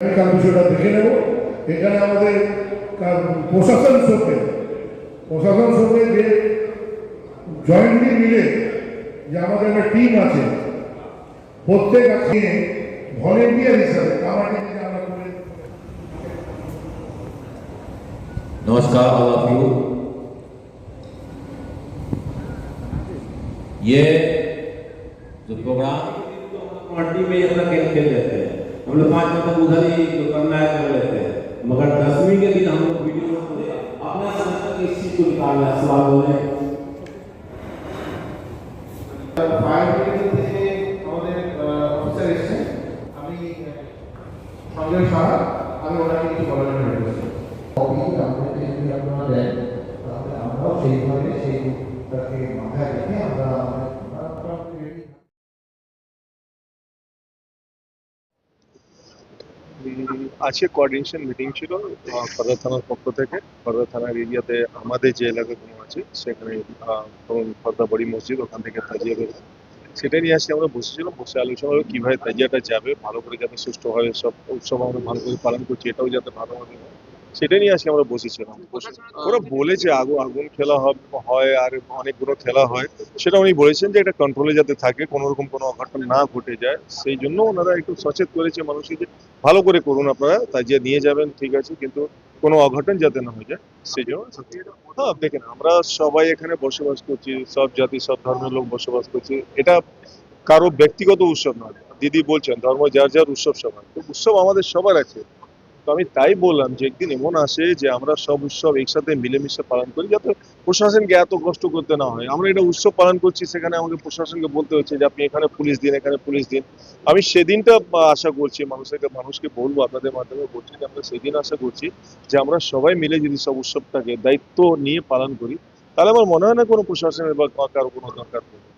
কাল বিষয়টা দেখে নেব এখানে আমাদের কা- প্রশাসন সঙ্গে প্রশাসন সঙ্গে যে জয়েন্টলি মিলে যে আমাদের একটা টিম আছে প্রত্যেক আজকে ভলেন্টিয়ার হিসাবে কামাটি থেকে আমরা করে नमस्कार ऑल ऑफ यू ये जो प्रोग्राम मंडी में अपना खेल खेल लेते हैं हम लोग पाँच मतलब उधर ही जो करना है कर लेते हैं मगर दसवीं के दिन हम लोग वीडियो में अपना संस्था के इस चीज को निकालना है सवाल बोले ফায়ার ব্রিগেড থেকে আমাদের অফিসার এসেছেন আমি সঞ্জয় সাহা আমি ওনাকে কিছু বলার জন্য রেখেছি অফিসে আপনাকে যদি আপনারা দেন তাহলে আমরাও সেইভাবে সেইটাকে মাথায় রেখে আমরা আমরা আজকে কোঅর্ডিনেশন মিটিং ছিল খড়দা থানার পক্ষ থেকে। খড়দা থানার এরিয়াতে আমাদের যে এলাকাগুলো আছে, সেখানে ধরুন খড়দা বড়ি মসজিদ, ওখান থেকে তাজিয়া বেরোয় সেটা নিয়ে আজকে আমরা বসেছিলাম, বসে আলোচনা হলো, কীভাবে তাজিয়াটা যাবে, ভালো করে যাতে সুষ্ঠুভাবে সব উৎসব আমরা ভালো করে পালন করছি, এটাও যাতে ভালোভাবে হয়। সেটা নিয়ে আজকে আমরা বসেছিলাম ওরা বলেছে, আগু, আগুন খেলা হয় আর অনেকগুলো খেলা হয়। সেটা উনি বলেছেন যে, এটা কন্ট্রোলে যাতে থাকে কোনো রকম কোনো অঘটন না ঘটে যায়। সেই জন্য ওনারা একটু সচেত করেছে মানুষকে যে, ভালো করে করুন আপনারা তাই যে নিয়ে যাবেন, ঠিক আছে, কিন্তু কোনো অঘটন যাতে না হয়ে যায়। সেই জন্য হ্যাঁ দেখেন, আমরা সবাই এখানে বসবাস করছি, সব জাতি, সব ধর্মের লোক বসবাস করছি। এটা কারও ব্যক্তিগত উৎসব নয়। দিদি বলছেন, ধর্ম যার যার উৎসব সবার। তো উৎসব আমাদের সবার আছে। তো আমি তাই বললাম যে একদিন এমন আসে যে আমরা সব উৎসব একসাথে মিলেমিশে পালন করি যাতে প্রশাসনকে এত কষ্ট করতে না হয়। আমরা এটা উৎসব পালন করছি, সেখানে আমাকে প্রশাসনকে বলতে হচ্ছে যে আপনি এখানে পুলিশ দিন, এখানে পুলিশ দিন। আমি সেদিনটা আশা করছি মানুষের মানুষকে বলব, আপনাদের মাধ্যমে বলছি যে আমরা সেদিন আশা করছি যে আমরা সবাই মিলে যদি সব উৎসবটাকে দায়িত্ব নিয়ে পালন করি, তাহলে আমার মনে হয় না কোনো প্রশাসনের বা কারও কোনো দরকার পড়বে।